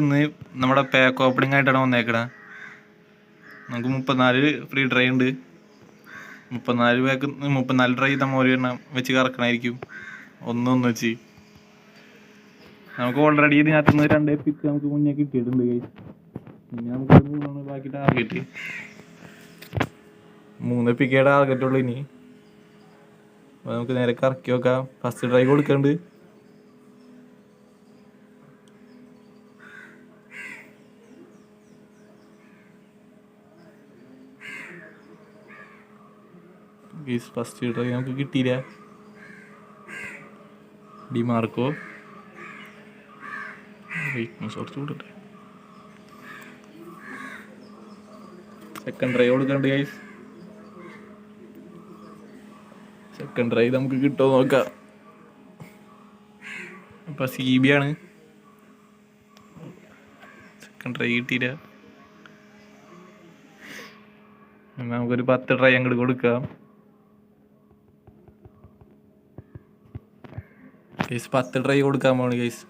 ഇന്ന് നമ്മുടെ pack opening ആയിട്ടാണ് വന്നേക്കണേ. നമുക്ക് മുപ്പത്തിനാല് ഫ്രീ ഡ്രൈ ഉണ്ട്. മുപ്പത്തിനാല് പാക്ക് മുപ്പത്തിനാല് ഡ്രൈ നമ്മൾ ഒരു എണ്ണം വെച്ച് കറക്കണമായിരിക്കും ഒന്നൊന്ന് വെച്ച്. നമുക്ക് ഓൾറെഡി ഇതിനകത്ത് നിന്ന് രണ്ട് പിക്ക് നമുക്ക് മുന്നേ കിട്ടിയിട്ടുണ്ട്. ഇനി നമുക്ക് മൂന്നാണ് ബാക്കി ടാർഗറ്റ് മൂന്ന് പിക്കേ ടാർഗറ്റ് ഉള്ളു ഇനി. നമുക്ക് നേരെ കറക്കി നോക്കാം. ഫസ്റ്റ് ഡ്രൈ കൊടുക്കണ്ട്. ഫസ്റ്റ് ട്രൈ നമുക്ക് കിട്ടിയില്ല. ഡിമാർക്കോ വെയിറ്റ്നസ് കുറച്ച് കൂടട്ടെ. സെക്കൻഡ് ട്രൈ കൊടുക്കണ്ട് ഗൈസ് സെക്കൻഡ് ട്രൈ നമുക്ക് കിട്ടുമോ നോക്കാം. അപ്പൊ സി ബി ആണ്. സെക്കൻഡ് ട്രൈ കിട്ടിയില്ല. നമുക്കൊരു പത്ത് ട്രൈ അങ്ങോട്ട് കൊടുക്കാം. ഗൈസ് പത്ത് ട്രൈ കൊടുക്കാൻ പോണ് ഗൈസ്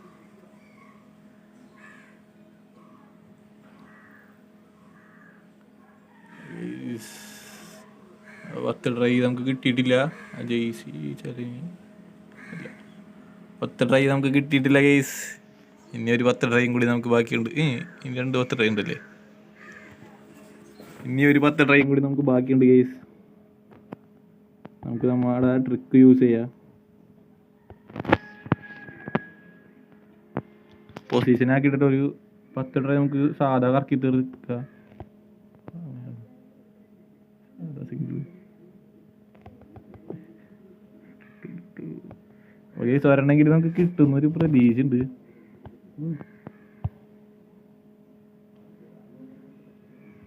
പത്ത് ട്രൈ നമുക്ക് കിട്ടിയിട്ടില്ല. ജെയ്സി ചെറിയ. പത്ത് ട്രൈ നമുക്ക് കിട്ടിയിട്ടില്ല ഗൈസ് ഇനി ഒരു പത്ത് ട്രൈയും കൂടി നമുക്ക് ബാക്കിയുണ്ട്. ഇനി രണ്ട് പത്ത് ട്രൈ ഉണ്ടല്ലേ? ഇനി ഒരു പത്ത് ട്രൈയും കൂടി നമുക്ക് ബാക്കിയുണ്ട് ഗൈസ് നമുക്ക് നമ്മുടെ ട്രിക്ക് യൂസ് ചെയ്യാം. പൊസിഷൻ ആക്കിയിട്ട് ഒരു പത്ത് ട്രൈ നമുക്ക് സാധാ കറക്കി തീർക്കാം ഒരു സ്വരണമെങ്കിൽ നമുക്ക് കിട്ടുന്ന ഒരു പ്രതീക്ഷ ഉണ്ട്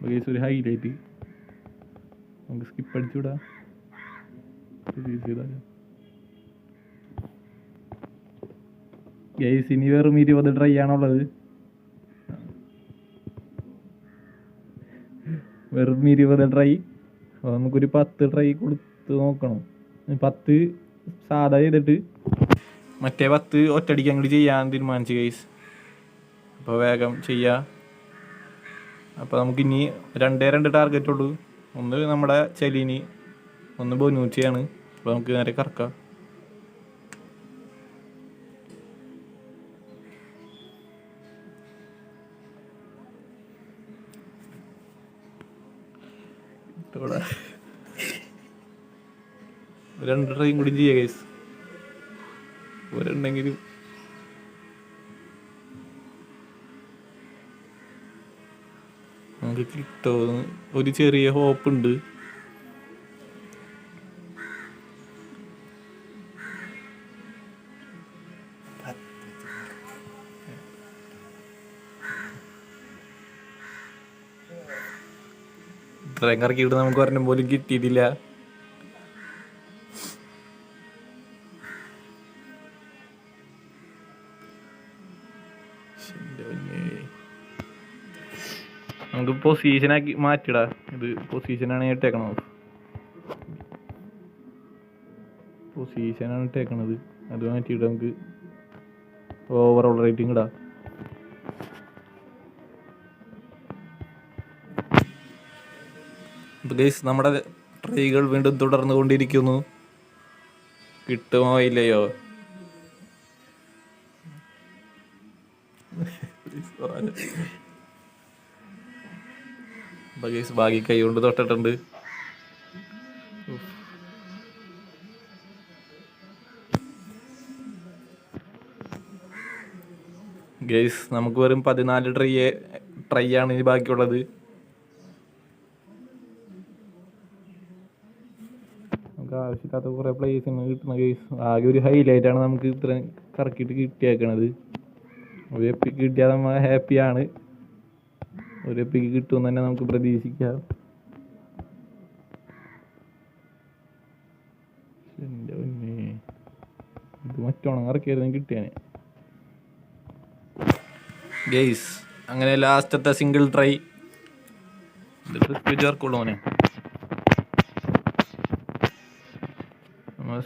ഒരു ഹൈലൈറ്റ് നമുക്ക് സ്കിപ്പ് അടിച്ചുവിടാ. പ്രതീക്ഷ ഗൈസ് ഇനി വെറും ഇരുപത് ട്രൈ ആണുള്ളത്. വെറും ഇരുപത് ട്രൈ അപ്പോൾ നമുക്കൊരു പത്ത് ട്രൈ കൊടുത്ത് നോക്കണം. പത്ത് സാധാ ചെയ്തിട്ട് മറ്റേ പത്ത് ഒറ്റടിക്ക് അങ്ങോട്ട് ചെയ്യാൻ തീരുമാനിച്ചു ഗൈസ് അപ്പോൾ വേഗം ചെയ്യാ. അപ്പോൾ നമുക്ക് ഇനി രണ്ടേ രണ്ട് ടാർഗറ്റ് ഉള്ളൂ. ഒന്ന് നമ്മുടെ ചെലിനി ഒന്ന് ബൊനൂച്ചിയാണ്. അപ്പോൾ നമുക്ക് നേരെ കറക്കാം. ഇവിടെ. രണ്ട് കൂടി ചെയ്യാം ഗൈസ് ഒരെണ്ണെങ്കിലും. നമുക്ക് കിട്ടുമോ ഒരു ചെറിയ ഹോപ്പ് ഉണ്ട്. ഇത്രയും കറക്കിയിട്ട് നമുക്ക് ഒരെണ്ണം പോലും കിട്ടിയിട്ടില്ല. നമുക്ക് പൊസിഷനാക്കി മാറ്റിടാ. ഇത് പൊസിഷനാണ് ഇട്ടേക്കണത്. ആണ് ഇട്ടേക്കണത്. അത് മാറ്റിയിട്ട് നമുക്ക് ഓവറോൾ റേറ്റിംഗ് ഇടാം. ഗൈസ് നമ്മുടെ ട്രൈകൾ വീണ്ടും തുടർന്നു കൊണ്ടിരിക്കുന്നു കിട്ടുമോ ഇല്ലയോ? ഗൈസ് ബാക്കി കൈ കൊണ്ട് തൊട്ടിട്ടുണ്ട്. ഗൈസ് നമുക്ക് വെറും പതിനാല് ട്രൈ ട്രൈ ആണ് ഇനി ബാക്കിയുള്ളത്. നമുക്ക് ആവശ്യമില്ലാത്ത കുറേ പ്ലേസിന് കിട്ടുന്ന കേസ് ആകെ ഒരു ഹൈലൈറ്റ് ആണ് നമുക്ക് ഇത്രയും കറക്കിയിട്ട് കിട്ടിയേക്കണത്. ഒരു എപ്പിക്ക് കിട്ടിയാൽ നമ്മൾ ഹാപ്പിയാണ് ഒരു എപ്പിക്ക് കിട്ടുമെന്ന് തന്നെ നമുക്ക് പ്രതീക്ഷിക്കാം. എന്റെ പൊന്നേ. ഇത് മറ്റോണം ഇറക്കിയായിരുന്നു കിട്ടിയാനെ. ഗെയ്സ് അങ്ങനെ ലാസ്റ്റത്തെ സിംഗിൾ ട്രൈ ചേർക്കുള്ളൂനെ നമ്മൾ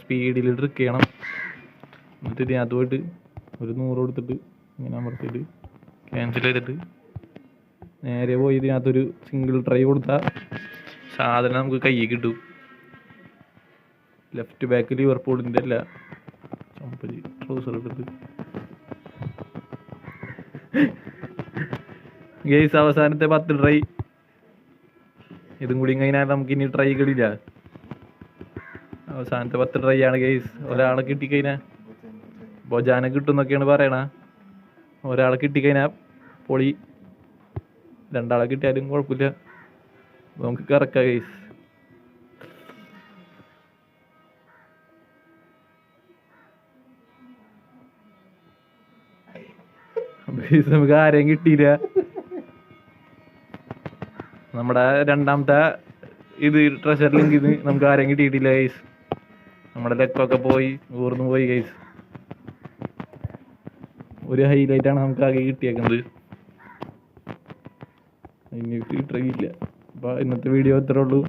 സ്പീഡിൽ ട്രിക്ക് ചെയ്യണം. എന്നിട്ട് ഇനി അതുമായിട്ട് ഒരു നൂറ് കൊടുത്തിട്ട് ഇങ്ങനെ അമർത്തിയിട്ട് ക്യാൻസൽ ചെയ്തിട്ട് നേരെ പോയി ഇതിനകത്തൊരു സിംഗിൾ ട്രൈ കൊടുത്താൽ സാധനം നമുക്ക് കയ്യിൽ കിട്ടും. ലെഫ്റ്റ് ബാക്ക് ലിവർപൂളിന്റെ അല്ല ചമ്പലി ട്രൗസർ എടുത്തിട്ട് ഗെയ്സ് അവസാനത്തെ പത്ത് ട്രൈ ഇതും കൂടി കഴിഞ്ഞാൽ നമുക്ക് ഇനി ട്രൈകളില്ല അവസാനത്തെ പത്ത് ട്രൈ ആണ് ഗെയ്സ് ഒരാളെ കിട്ടിക്കഴിഞ്ഞാൽ ബൊജാനെ കിട്ടുന്നൊക്കെയാണ് പറയണ. ഒരാളെ കിട്ടിക്കഴിഞ്ഞാൽ പൊളി. രണ്ടാളെ കിട്ടിയാലും കുഴപ്പമില്ല. നമുക്ക് കറക്കാം ഗെയ്സ് ഗെയ്സ് നമുക്ക് ആരെയും കിട്ടിയില്ല. നമ്മുടെ രണ്ടാമത്തെ ഇത് ട്രഷർ നമുക്ക് ആരെയും കിട്ടിയിട്ടില്ല ഗൈസ് നമ്മുടെ ലെക്കൊക്കെ പോയി ഊർന്നു പോയി ഗൈസ് ഒരു ഹൈലൈറ്റ് ആണ് നമുക്ക് ആകെ കിട്ടിയേക്കുന്നത്. ഇനി കിട്ടിയില്ല അപ്പോൾ ഇന്നത്തെ വീഡിയോ ഇത്രേ ഉള്ളൂ.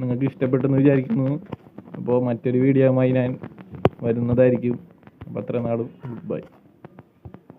നിങ്ങൾക്ക് ഇഷ്ടപ്പെട്ടെന്ന് വിചാരിക്കുന്നു. അപ്പോൾ മറ്റൊരു വീഡിയോയുമായി ഞാൻ വരുന്നതായിരിക്കും. അപ്പോൾ അത്ര നാളും ഗുഡ് ബൈ